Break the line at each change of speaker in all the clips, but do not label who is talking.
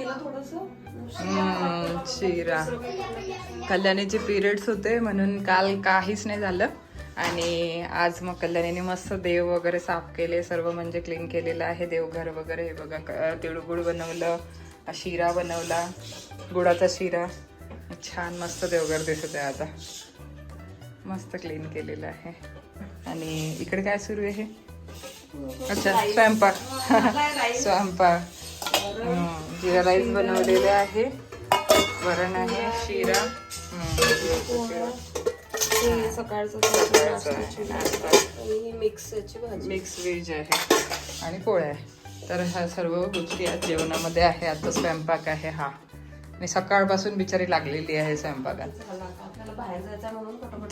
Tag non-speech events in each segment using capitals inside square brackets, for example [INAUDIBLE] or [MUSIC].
केलं
शिरा. कल्याणीचे पिरियड्स होते म्हणून काल काहीच नाही झालं. आणि आज मग कल्याणीने मस्त देव वगैरे साफ केले सर्व म्हणजे क्लीन केलेलं आहे. देवघर वगैरे हे बघा तिळगुळ बनवलं शिरा बनवला गुळाचा शिरा. छान मस्त देवघर दिसत आहे आता. मस्त क्लीन केलेलं आहे. आणि इकडे काय सुरू आहे अच्छा स्वयंपाक. [LAUGHS] स्वयंपाक. जिरा राईस बनवलेले आहे. वरण आहे. शिरा.
सकाळचं
सकाळचं
नाश्त्याची
नाश्ता.
आणि ही मिक्स याची भाजी.
मिक्स व्हेज आहे. आणि पोळ्या तर ह्या सर्व गोष्टी आज जेवणामध्ये आहे. आता स्वयंपाक आहे हा. आणि सकाळपासून बिचारी लागलेली आहे स्वयंपाकात.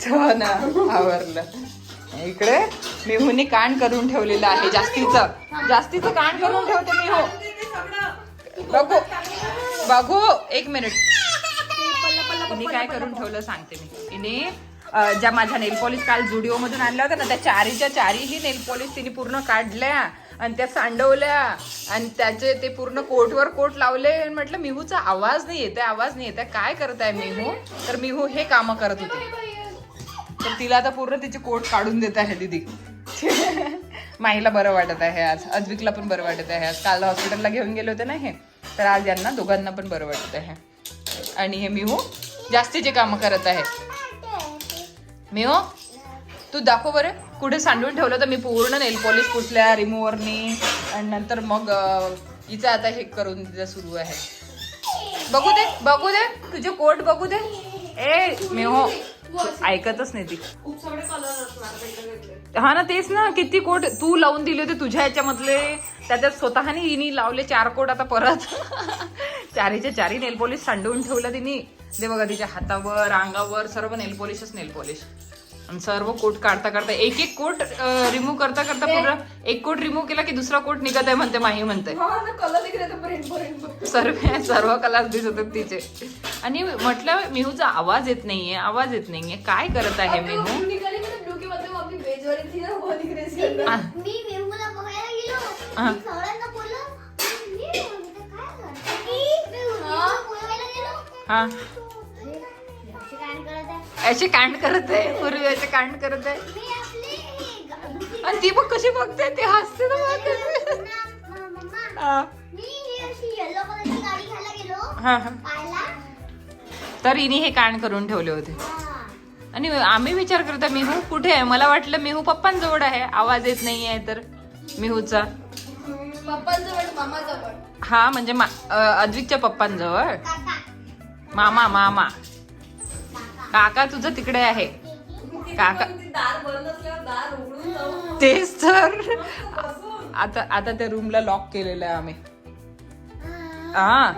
हो ना आवरलं. इकडे मिहूनी कांड करून ठेवलेलं आहे. जास्तीचं जास्तीचं कांड करून ठेवते मी हो. बघू. बघू. एक मिनिट. हिने काय करून ठेवलं सांगते मी. अं, ज्या माझ्या नेल पॉलिश काल जुडिओ मधून आणल्या होत्या ना त्या चारीच्या चारीही नेल पॉलिश तिने पूर्ण काढल्या आणि त्या सांडवल्या आणि त्याचे ते पूर्ण कोटवर कोट लावले. म्हटलं मिहूचा आवाज नाही येते आवाज नाही येते काय करत आहे मिहू? तर मिहू हे कामं करत होती. तर तिला आता पूर्ण तिचे कोट काढून देत आहे दीदी. माईला बरं वाटत आहे आज. अद्विकला पण बरं वाटत आहे आज. काल हॉस्पिटलला घेऊन गेले होते ना हे. तर आज यांना दोघांना पण बरं वाटत आहे. आणि हे मिहू जास्तीचे कामं करत आहे. मिहू तू दाखव बरं. कुठे सांडून ठेवलं तर मी पूर्ण नेल पॉलिश पुसल्या रिमूव्हरनी. आणि नंतर मग हिचं आता हे करून तिचं सुरू आहे. बघू दे बघू दे. तुझे कोट बघू दे. ए मेहो. ऐकतच नाही ती. हा ना तेच ना किती कोट तू लावून दिले होते तुझ्या ह्याच्यामधले. त्याच्यात स्वतःने हिनी लावले चार कोट आता परत. [LAUGHS] चारीच्या चारी नेल पॉलिश सांडवून ठेवलं तिने. ते बघा तिच्या हातावर अंगावर सर्व नेल पॉलिशच नेल पॉलिश. आणि सर्व कोट काढता काढता एक एक कोट रिमूव्ह करता करता पूर्ण एक कोट रिमूव्ह केला की दुसरा कोट निघत आहे म्हणते माही म्हणते.
कलर दिख रहे थे रेनबो रेनबो
सर्व सर्व कलर दिसत आहेत तिचे. आणि म्हटलं मिहूचा आवाज येत नाहीये आवाज येत नाहीये. काय करत आहे मिहू? हा. असे कांड करत आहे. पूर्वी असे कांड करत आहे.
हे
आणि ती बघ कशी बघते. ती हसते ना बघ. कशी.
ना- म- मम्मा
हा,
मी ही अशी येलो कलरची गाडी घ्यायला गेलो
हा, हा.
पाहिला.
तर हिने हे कांड करून ठेवले होते.
हा.
आणि आम्ही विचार करतो मिहू कुठे आहे? मला वाटलं मिहू पप्पांजवळ आहे. आवाज येत नाहीये तर. मिहूचा.
पप्पांजवळ मामाजवळ.
हा म्हणजे अद्विकच्या पप्पांजवळ. मामा मामा. काका तुझं तिकडे आहे. काका
दार बंद असल्यावर दार उघडून जाऊ.
तेच तर. आता आता त्या रूमला लॉक केलेलं आहे आम्ही. हा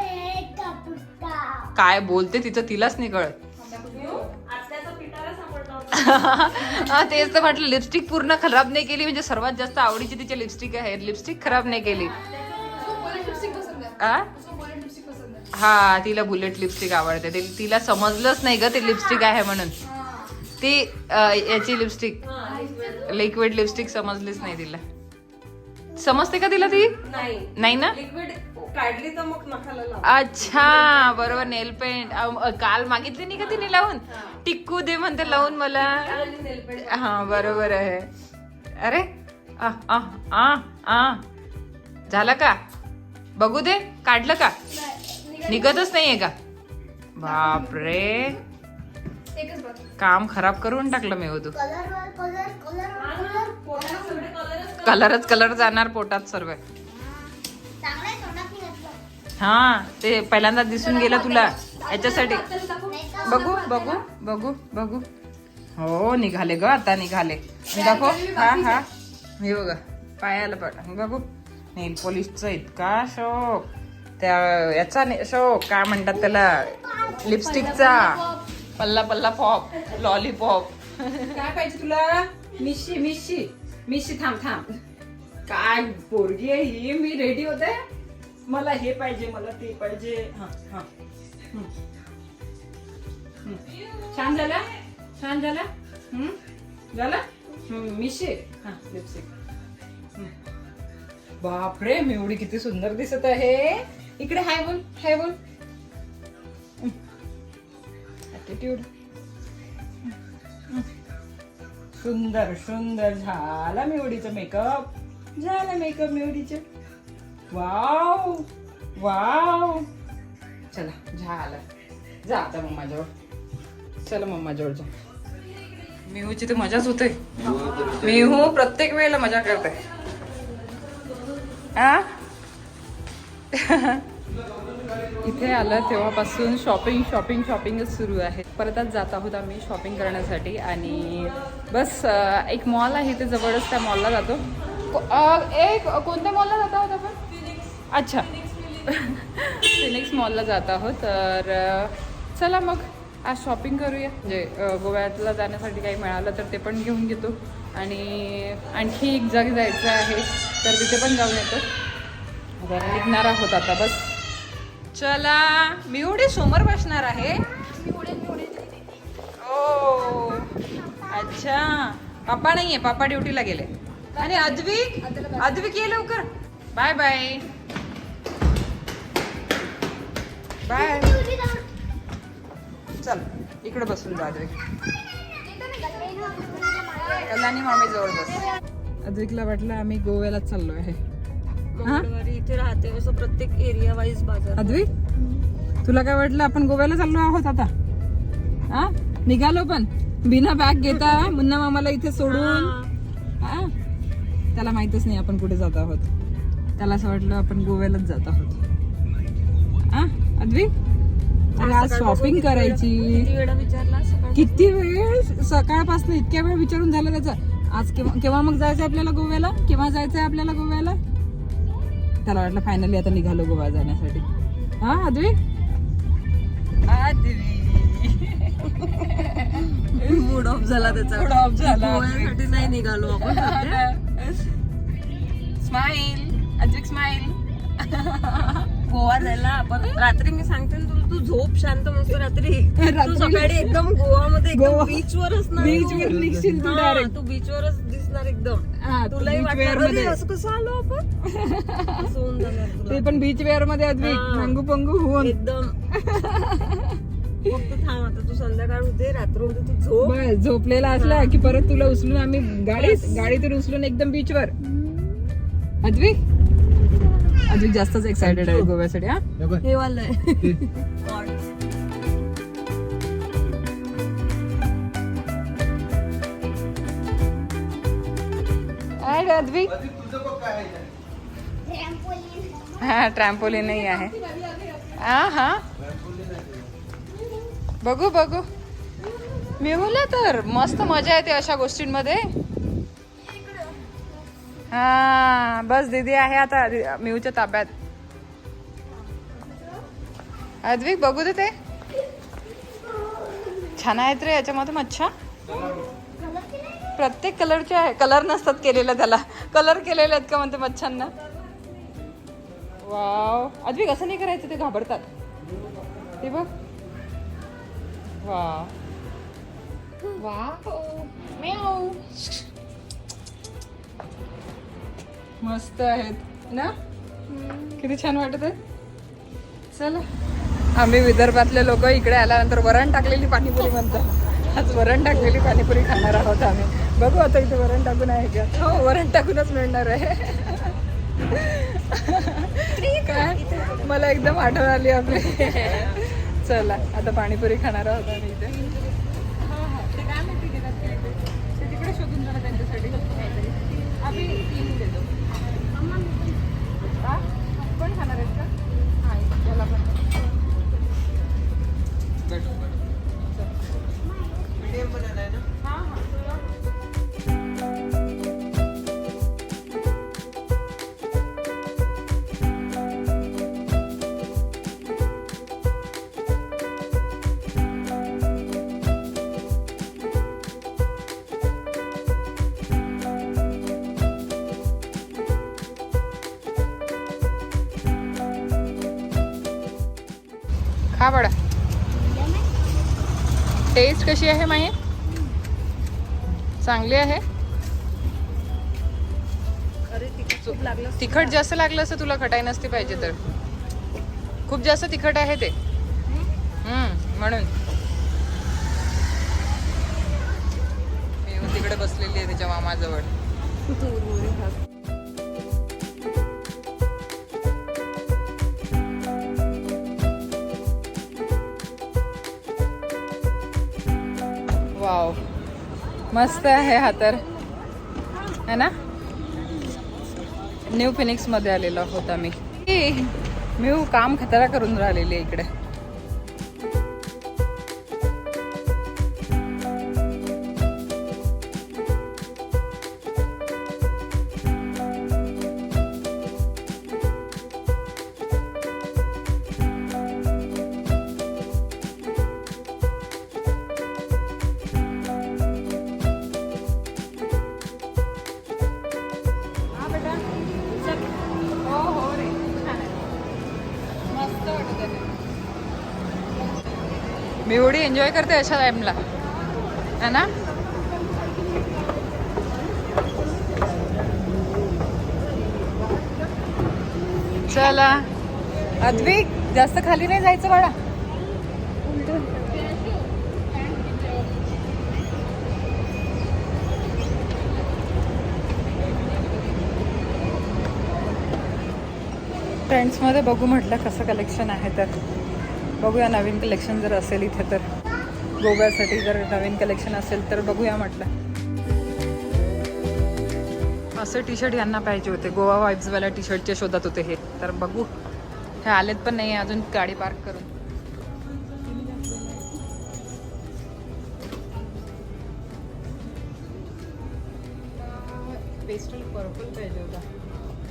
काय बोलते तिचं तिलाच नाही कळत. हा तेच तर म्हटलं लिपस्टिक पूर्ण खराब नाही केली म्हणजे सर्वात जास्त आवडीची तिची लिपस्टिक आहे. लिपस्टिक खराब नाही केली.
है
तिला बुलेट लिपस्टिक आवडते. ते तिला समजलंच नाही ग ते लिपस्टिक आहे म्हणून. ती याची लिपस्टिक लिक्विड लिपस्टिक समजलीच नाही तिला. समजते का तिला ती?
नाही.
नाही ना?
लिक्विड काढली तर मग
अच्छा बरोबर नेल पेंट काल मागितली नाही का तिने लावून? टिक्कू दे म्हणते लावून मला. हा बरोबर आहे. अरे आ आ आ आ. झालं का? बघू दे काढलं का? निघतच नाहीये का? बापरे. काम खराब करून टाकलं मी हो तू
कलर वर कलर कलर कलर
पोटाला सगळे कलरच
कलर जाणार पोटात सर्व. हा ते पहिल्यांदा दिसून गेलं तुला. याच्यासाठी? बघू बघू बघू बघू. हो निघाले ग आता निघाले. दाखव. हा हा. हे बघा पायाला पण बघू. नेल पॉलिशचा इतका शोक. त्या याचा शोक काय म्हणतात त्याला? लिपस्टिकचा. पल्ला पल्ला पॉप लॉलीपॉप.
काय पाहिजे तुला? मिशी मिशी. मिशी थांब थांब. काय पोरगी आहे ही? मी रेडी होते. मला हे पाहिजे मला ते पाहिजे. हा हा. छान झाला? छान झाला? हम्म? झाला? हम्म, मिशी. हा लिपस्टिक बापरे मी एवढी किती सुंदर दिसत आहे.
इकडे हाय बोल हाय बोल. ॲटिट्यूड सुंदर सुंदर झाला मेवडीचं मेकअप झाला मेकअप मेवडीचं वाव वाव चला झालं. जा आता मम्माजवळ. चला मम्माजवळ जा. मिहूची तर मजाच होते मिहू प्रत्येक वेळेला मजा करते आ? [LAUGHS] इथे आलं तेव्हापासून शॉपिंग शॉपिंग शॉपिंगच सुरू आहे. परतच जात आहोत आम्ही शॉपिंग करण्यासाठी आणि बस एक मॉल आहे इथे जवळच त्या मॉलला जातो. एक कोणत्या मॉलला जात आहोत आपण? अच्छा. फिनिक्स मॉलला जात आहोत तर चला मग आज शॉपिंग करूया. म्हणजे गोव्यातला जाण्यासाठी काही मिळालं तर ते पण घेऊन घेतो. आणि आणखी एक जागी जायचं आहे तर तिथे पण जाऊन येतो. निघणार आहोत आता बस. चला मी एवढी समोर बसणार आहे. ओ अच्छा. पापा नाहीये पापा ड्युटीला गेले. आणि अद्वी अद्वी ये लवकर. Bye bye. बाय. चल इकडे बसून जा अद्विक कल्याणी मामी जवळ बस. अद्विकला वाटलं आम्ही गोव्याला चाललो आहे
मंगळवारी इथे राहते असं प्रत्येक एरिया वाईज बाजार
अद्विक तुला काय वाटलं? आपण गोव्याला चाललो आहोत आता. हा? निघालो पण. बिना बॅग घेता मुन्ना मामाला इथे सोडून. हा? त्याला माहितच नाही आपण कुठे जात आहोत. त्याला असं वाटलं आपण गोव्यालाच जात आहोत. हा? अद्विक अरे आज शॉपिंग करायची.
किती वेळ
सकाळपासून? इतक्या वेळ विचारून झालं त्याचं. आज केव्हा केव्हा मग जायचं आपल्याला गोव्याला? केव्हा जायचंय आपल्याला गोव्याला? त्याला वाटलं फायनली आता निघालो गोवा जाण्यासाठी. हा अद्वी?
मूड ऑफ झाला त्याचा.
Mood off झाला.
गोव्यासाठी नाही निघालो आपण
स्माईल अद्विक स्माईल
गोवा जायला आपण रात्री मी सांगते ना तुला तू झोप शांत मस्त रात्री. तू सकाळी एकदम गोवामध्ये एकदम
गोवा-
बीच वर असणार
Beach वर निघशील तू.
तू बीच वरच दिसणार एकदम. तुलाही
beach
वाटणार
wear मध्ये.
"अरे, असं कसं आलो आपण? असं होऊन जाणार तुला.
ते पण बीच वेअरमध्ये अद्विक
हा.
मंगू पंगू होऊन.
एकदम. फक्त थांब आता तू संध्याकाळ होते रात्र होते तू झोप.
बस झोपलेला असला की परत तुला उचलून आम्ही गाडीत गाडीतून उचलून एकदम बीच वर. अद्विक अद्विक जास्तच एक्साइटेड आहे गोव्यासाठी हा?
हे वालंय
काय ग अद्विक? हा ट्रॅम्पोलिन नाही आहे. हा हा? बघू बघू. मिळवलं तर मस्त मजा येते अशा गोष्टींमध्ये. हा बस दीदी आहे आता मिऊच्या ताब्यात. अद्विक बघू दे ते. छान आहेत रे याच्यामध्ये मच्छा प्रत्येक कलरचे आहे. कलर नसतात केलेलं त्याला. कलर केलेले आहेत का म्हणते मच्छांना? वाव अद्विक असं नाही करायचं ते घाबरतात. ते बघ. वा वाव मस्त आहेत. ना? किती छान वाटत आहे. चला. आम्ही विदर्भातले लोक इकडे आल्यानंतर वरण टाकलेली पाणीपुरी म्हणतो आज वरण टाकलेली पाणीपुरी खाणार आहोत आम्ही. बघू आता इथे वरण टाकून आहे का? हो वरण टाकूनच मिळणार आहे. काय? मला एकदम आठवण आली आपली. चला आता पाणीपुरी खाणार आहोत आम्ही. खा बडा टेस्ट कशी आहे माही? चांगली आहे? तिखट जास्त लागलं असतं तुला खटाई नसती पाहिजे तर. खूप जास्त तिखट आहे ते. हम्म म्हणून. तिकडे बसलेली आहे त्याच्या मामाजवळ. मस्त आहे हा तर. है ना? न्यू फिनिक्समध्ये आलेलो होता मी मी काम खतरा करून राहिलेली इकडे. मी एवढी एन्जॉय करते अशा टाईमला है ना? चला. अद्विक जास्त खाली नाही जायचं बाळा. ट्रेंड्समध्ये बघू म्हटलं कसं कलेक्शन आहे तर. बघूया नवीन कलेक्शन जर असेल इथे तर. गोव्यासाठी जर नवीन कलेक्शन असेल तर बघूया म्हटलं. असे टी शर्ट यांना पाहिजे होते. गोवा वाईब्सवाल्या टी शर्टच्या शोधात होते हे. तर बघू. हे आलेत पण नाही अजून गाडी पार्क करून. पेस्टल पर्पल पाहिजे होता.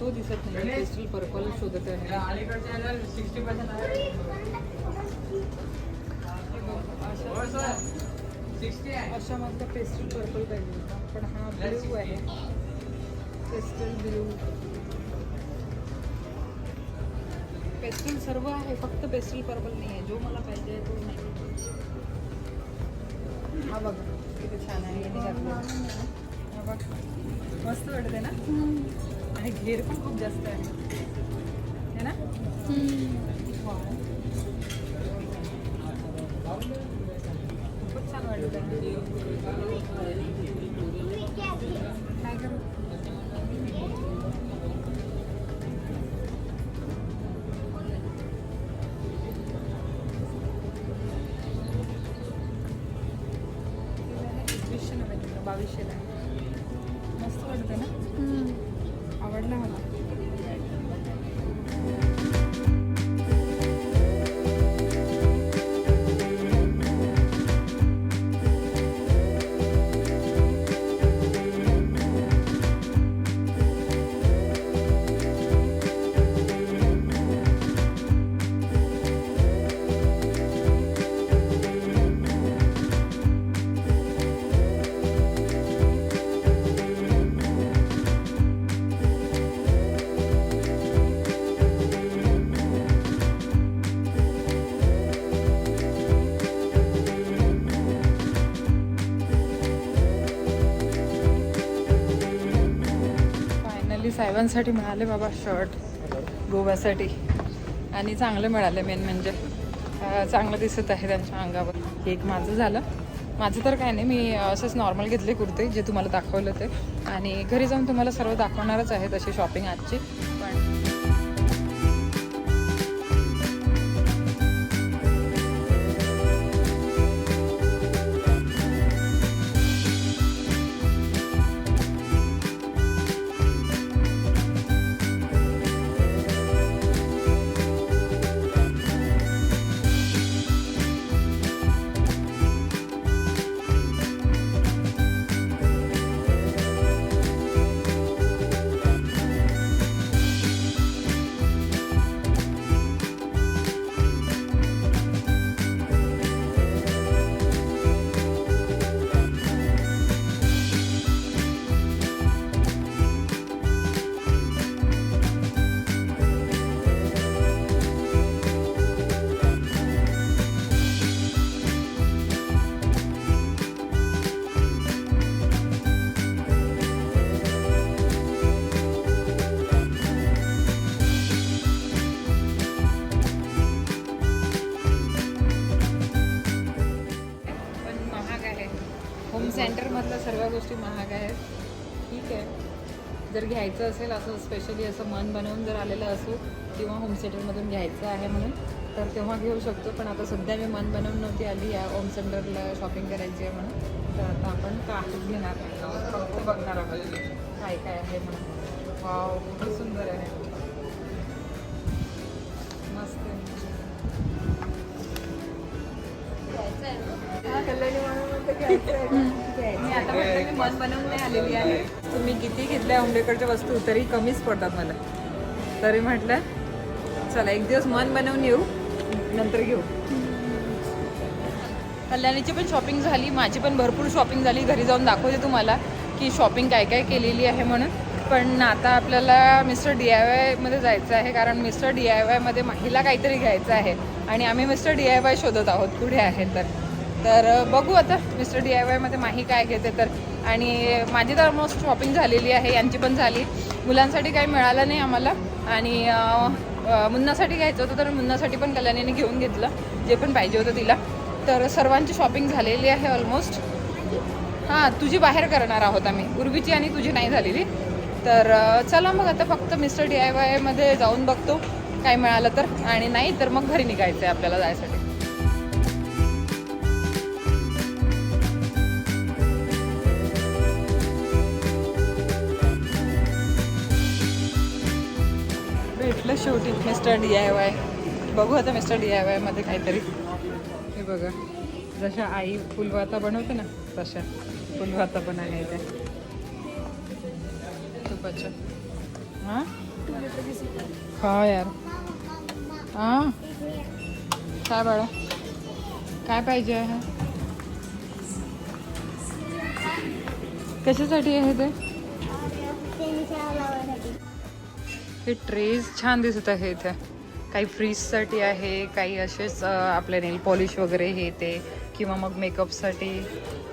तो दिसत नाही. पेस्टल पर्पल शोधत आहे. अशा मधला पेस्टल पर्पल पाहिजे होता. पण हा ब्ल्यू आहे. पेस्टल ब्ल्यू पेस्टल सर्व आहे फक्त पेस्टल पर्पल नाही आहे. जो मला पाहिजे तो नाही. हा बघ. किती छान आहे. हा बघ. मस्त वाटते ना? आणि घेर पण खूप जास्त आहे. ना? ഭവിഷ്യത്ത് सर्वांसाठी मिळाले बाबा शर्ट गोव्यासाठी. आणि चांगले मिळाले मेन म्हणजे. चांगलं दिसत आहे त्यांच्या अंगावर. एक माझं झालं. माझं तर काय नाही मी असंच नॉर्मल घेतले कुर्ते जे तुम्हाला दाखवलं ते. आणि घरी जाऊन तुम्हाला सर्व दाखवणारच आहे तशी शॉपिंग आजची. घ्यायचं असेल असं स्पेशली असं मन बनवून जर आलेलं असू किंवा होम सेंटरमधून घ्यायचं आहे म्हणून तर तेव्हा घेऊ शकतो. पण आता सध्या मी मन बनवून नव्हती आली या होम सेंटरला शॉपिंग करायची आहे म्हणून. तर आता आपण काहीच घेणार नाही फक्त बघणार आहोत. काय काय आहे म्हणून. वाव खूप सुंदर आहे. मस्त आहे. मी आता [LAUGHS] म्हटलं मी मन बनवून नाही आलेली आहे. तुम्ही किती घेतल्या उमडेकडच्या वस्तू तरी कमीच पडतात मला. तरी म्हटलं चला एक दिवस मन बनवून येऊ नंतर घेऊ. कल्याणीची पण शॉपिंग झाली माझी पण भरपूर शॉपिंग झाली. घरी जाऊन दाखवते तुम्हाला की शॉपिंग काय काय केलेली आहे म्हणून. पण आता आपल्याला मिस्टर डी आय वायमध्ये जायचं आहे कारण मिस्टर डी आय वायमध्ये महिला काहीतरी घ्यायचं आहे. आणि आम्ही मिस्टर डी आय वाय शोधत आहोत पुढे आहे तर. तर बघू आता मिस्टर डी आय वायमध्ये माही काय घेते तर. आणि माझी तर ऑलमोस्ट शॉपिंग झालेली आहे यांची पण झाली. मुलांसाठी काही मिळालं नाही आम्हाला. आणि मुन्नासाठी घ्यायचं होतं तर मुन्नासाठी पण कल्याणीने घेऊन घेतलं जे पण पाहिजे होतं तिला. तर सर्वांची शॉपिंग झालेली आहे ऑलमोस्ट हां तुझी बाहेर करणार आहोत आम्ही. उर्वीची आणि तुझी नाही झालेली. तर चला मग आता फक्त मिस्टर डी आय वायमध्ये जाऊन बघतो काय मिळालं तर. आणि नाही तर मग घरी निघायचं आहे आपल्याला जायसाठी. आपलं शेवटी मिस्टर डी आय वाय बघू आता मिस्टर डी आय वायमध्ये काहीतरी. हे बघा. जशा आई फुलवाता बनवते ना तशा फुलवाता पण आहे त्या. तुपाच्या. हां? हा यार. हां? काय बाळा. काय पाहिजे आहे? कशासाठी आहे ते? हे ट्रेज छान दिसत आहे इथे. काही फ्रीजसाठी आहे काही असेच आपले नेल पॉलिश वगैरे हे ते किंवा मग मेकअपसाठी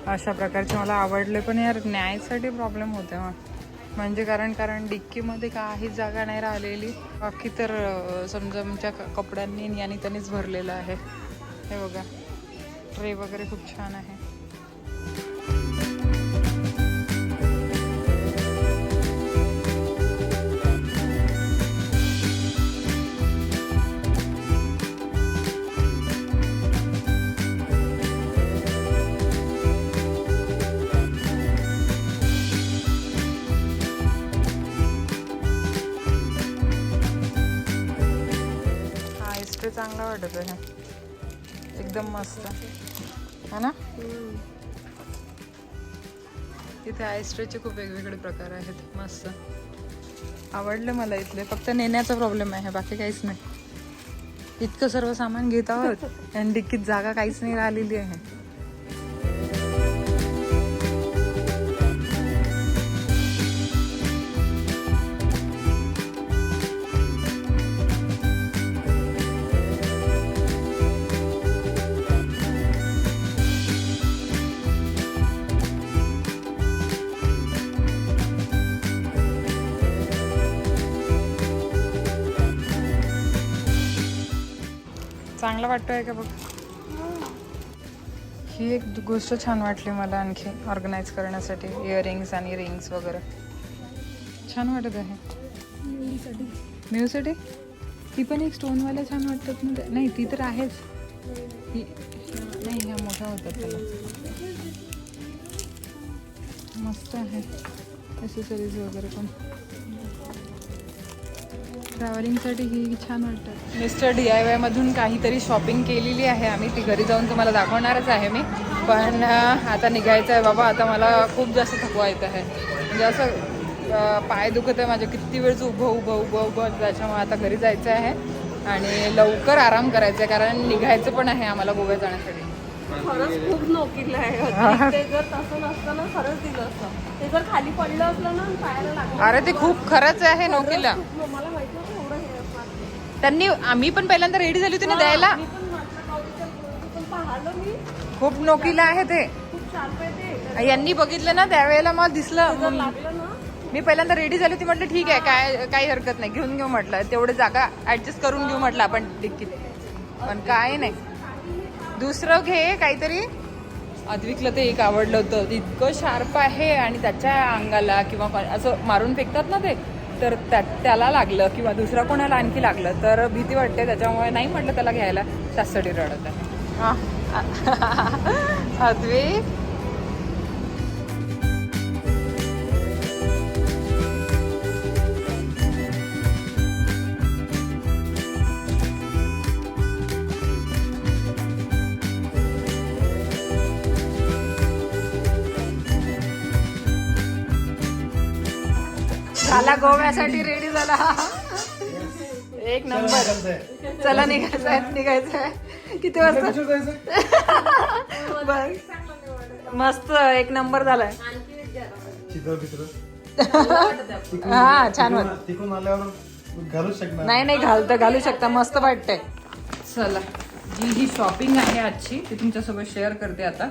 अशा प्रकारचे मला आवडले पण यार न्यायसाठी प्रॉब्लेम होते मग म्हणजे कारण कारण डिक्कीमध्ये काही जागा नाही राहिलेली. बाकी तर समजा आमच्या क- कपड्यांनी आणि त्यांनीच भरलेलं आहे. हे बघा. ट्रे वगैरे खूप छान आहे. इस्ट्रे चांगला वाटत आहे. एकदम मस्त. है ना? इथे आयस्ट्रेचे खूप वेगवेगळे प्रकार आहेत. मस्त. आवडलं मला इथले. फक्त नेण्याचा प्रॉब्लेम आहे. बाकी काहीच नाही. इतकं सर्व सामान घेत आहोत. [LAUGHS] आणि डिक्कीत जागा काहीच नाही राहिलेली आहे. चांगला वाटतोय का बघ? ही एक गोष्ट छान वाटली मला आणखी ऑर्गनाईज करण्यासाठी इयरिंग्स आणि रिंग्स वगैरे. छान वाटत आहे. म्युसाठी ती पण एक स्टोनवाल्या छान वाटतात ना? नाही ती तर आहेच. ही नाही ह्या मोठ्या होतात त्याला. मस्त आहे. ॲसेसरीज वगैरे पण. ट्रॅव्हलिंगसाठी ही छान वाटतं. मिस्टर डी आय वायमधून काहीतरी शॉपिंग केलेली आहे. आम्ही ती घरी जाऊन तुम्हाला दाखवणारच आहे मी. पण आता निघायचं आहे बाबा. आता मला खूप जास्त थकवा येत आहे. म्हणजे असं पाय दुखत आहे माझे. किती वेळचं उभं उभं उभं उभं त्याच्यामुळे आता घरी जायचं आहे. आणि लवकर आराम करायचा आहे. कारण निघायचं पण आहे आम्हाला गोव्यात जाण्यासाठी.
खरंच खूप नोकील आहे. [LAUGHS] ते जर तसं नसतं ना खरंच दिलं असतं ते जर खाली पडलं असलं ना पायाला लागलं
अरे ते खूप खरंच आहे नोकीला.
खूप- मला माहिती होतं एवढं हे असणार
त्यांनी आम्ही पण पहिल्यांदा रेडी झाली होती ना द्यायला. खूप नोकीला आहे ते. यांनी बघितलं ना त्यावेळेला मला दिसलं मी पहिल्यांदा रेडी झाली होती म्हटलं ठीक आहे काय काही हरकत नाही. घेऊन घेऊ म्हटलं. तेवढे जागा ऍडजस्ट करून घेऊ म्हटलं आपण डिक्कीत. पण काय नाही. दुसरं घे काहीतरी. अद्विकला ते एक आवडलं होतं. इतकं शार्प आहे आणि त्याच्या अंगाला किंवा असं मारून फेकतात ना ते. तर त्या त्याला लागलं किंवा दुसरा कोणाला आणखी लागलं तर भीती वाटते. त्याच्यामुळे नाही म्हटलं त्याला घ्यायला. त्यासाठी रडत आहे. हा. [LAUGHS] झाला गोव्यासाठी रेडी झाला. एक नंबर. चला निघायचंय निघायचंय. किती वाजता? बघ. मस्त एक नंबर झालाय. हा छान नाही नाही घालतं घालू शकता. मस्त वाटतंय. चला. जी ही शॉपिंग आहे आजची ती तुमच्यासोबत शेअर करते आता.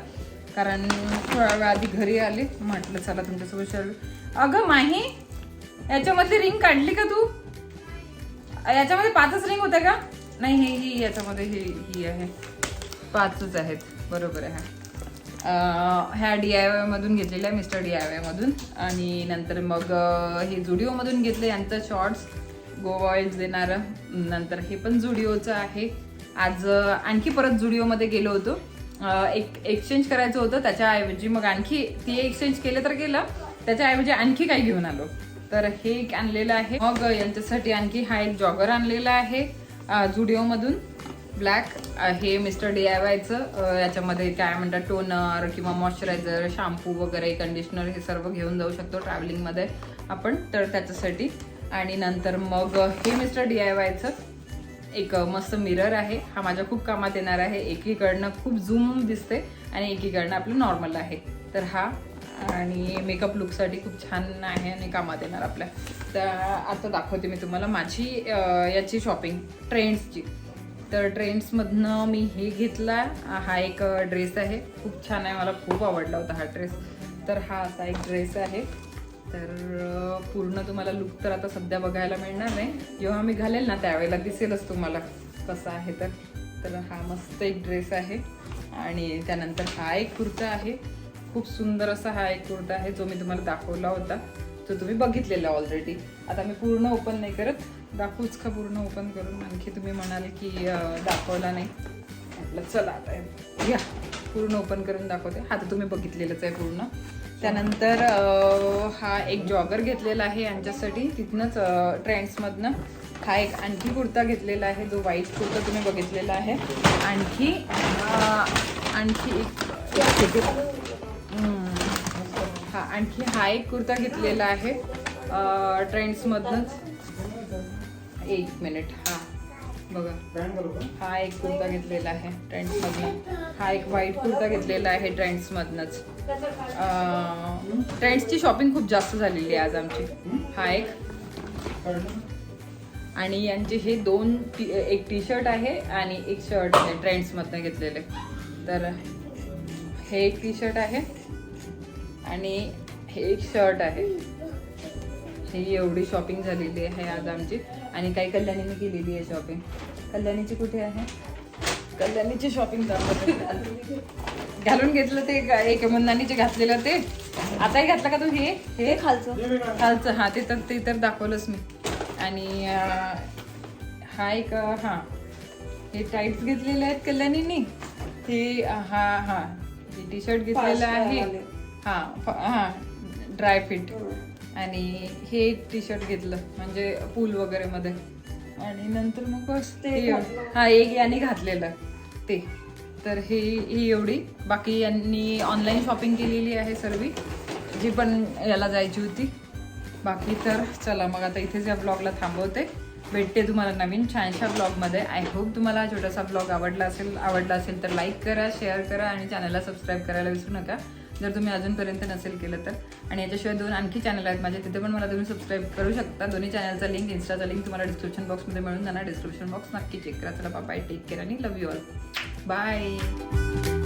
कारण थोडा वेळ आधी घरी आले म्हटलं चला तुमच्यासोबत शेअर अगं माही याच्यामधली रिंग काढली का तू? याच्यामध्ये पाचच रिंग होत्या का? नाही हे ही याच्यामध्ये हे ही आहे. पाचच आहेत. बरोबर आहे ह्या डी आय वाय मधून घेतलेल्या मिस्टर डी आय वाय मधून. आणि नंतर मग हे जुडिओ मधून घेतले यांचं शॉर्ट्स गोवा ऑइल्स देणारं. नंतर हे पण जुडिओचं आहे. आज आणखी परत जुडिओमध्ये गेलो होतो. एक एक्सचेंज करायचं होतं. त्याच्याऐवजी मग आणखी ते एक्सचेंज केलं तर केलं. त्याच्याऐवजी आणखी काही घेऊन आलो. तर हे एक आणलेलं आहे. मग यांच्यासाठी आणखी हा एक जॉगर आणलेला आहे. जुडिओ मधून ब्लॅक हे मिस्टर डी आय वायचं याच्यामध्ये काय म्हणतात टोनर किंवा मॉइश्चरायझर शॅम्पू वगैरे कंडिशनर हे सर्व घेऊन जाऊ शकतो ट्रॅव्हलिंगमध्ये आपण. तर त्याच्यासाठी. आणि नंतर मग हे मिस्टर डी आय वायचं एक मस्त मिरर आहे. हा माझ्या खूप कामात येणार आहे. एकीकडनं खूप झूम दिसते आणि एकीकडनं आपलं नॉर्मल आहे. तर हा आणि मेकअप लुकसाठी खूप छान आहे आणि कामात येणार आपल्या. तर आता दाखवते मी तुम्हाला माझी याची शॉपिंग ट्रेंड्सची तर ट्रेंड्समधनं मी हे घेतला. हा एक ड्रेस आहे. खूप छान आहे. मला खूप आवडला होता हा ड्रेस तर हा असा एक ड्रेस आहे. तर पूर्ण तुम्हाला लुक तर आता सध्या बघायला मिळणार नाही. जेव्हा मी घालेल ना त्यावेळेला दिसेलच तुम्हाला कसा आहे तर. तर हा मस्त एक ड्रेस आहे. आणि त्यानंतर हा एक कुर्ता आहे. खूप सुंदर असा हा एक कुर्ता आहे जो मी तुम्हाला दाखवला होता. तो तुम्ही बघितलेला ऑलरेडी आता मी पूर्ण ओपन नाही करत. दाखवूच का पूर्ण ओपन करून आणखी तुम्ही म्हणाल की दाखवला नाही. म्हटलं चला आता हे पूर्ण ओपन करून दाखवते. हा तर तुम्ही बघितलेलंच आहे पूर्ण. त्यानंतर हा एक जॉगर घेतलेला आहे यांच्यासाठी. तिथनंच ट्रेंड्समधनं हा एक आणखी कुर्ता घेतलेला आहे. जो व्हाईट कुर्ता तुम्ही बघितलेला आहे. आणखी आणखी एक आणखी हा एक कुर्ता घेतलेला आहे ट्रेंड्समधनंच. एक मिनिट हा. बघा. हा एक कुर्ता घेतलेला आहे ट्रेंड्समधनं. हा एक व्हाईट कुर्ता घेतलेला आहे ट्रेंड्समधनंच. ट्रेंड्सची शॉपिंग खूप जास्त झालेली आहे आज आमची. हा एक. आणि यांचे हे दोन टी- एक टी शर्ट आहे आणि एक शर्ट आहे ट्रेंड्समधनं घेतलेले. तर हे एक टी शर्ट आहे. आणि हे एक शर्ट आहे. ही एवढी शॉपिंग झालेली आहे आज आमची. आणि काही कल्याणीने केलेली आहे शॉपिंग कल्याणीची कुठे आहे? कल्याणीची शॉपिंग घालून घेतलं ते एक मुन्नानीचे घातलेलं ते. आताही घातलं का तू हे? हे? खालचं. खालचं. हा ते तर ते तर दाखवलंच मी. आणि हा एक हा. हे टाईट्स घेतलेले आहेत कल्याणीने. हे हा हा. हे टी शर्ट घेतलेलं आहे. हा हा. ड्राय फिट आणि हे टी शर्ट घेतलं म्हणजे पूल वगैरे मध्ये. आणि नंतर मग बस ते हा एक याने घातलेलं ते. तर हे ही एवढी. बाकी यांनी ऑनलाईन शॉपिंग केलेली आहे सर्व. जी पण याला जायची होती. बाकी तर चला मग आता इथेच या ब्लॉगला थांबवते. भेटते तुम्हाला नवीन छानशा ब्लॉगमध्ये आय होप तुम्हाला छोटासा ब्लॉग आवडला असेल आवडला असेल तर लाईक करा शेअर करा आणि चॅनलला सबस्क्राईब करायला विसरू नका. जर तुम्ही अजूनपर्यंत नसेल केलं तर. आणि याच्याशिवाय दोन आणखी चॅनल आहेत माझे तिथे पण मला तुम्ही सबस्क्राईब करू शकता. दोन्ही चॅनलचा लिंक इन्स्टाचा लिंक तुम्हाला डिस्क्रिप्शन बॉक्समध्ये मिळून जाणार. डिस्क्रिप्शन बॉक्स नक्की चेक करा. चला बाय टेक केअर आणि लव यू ऑल बाय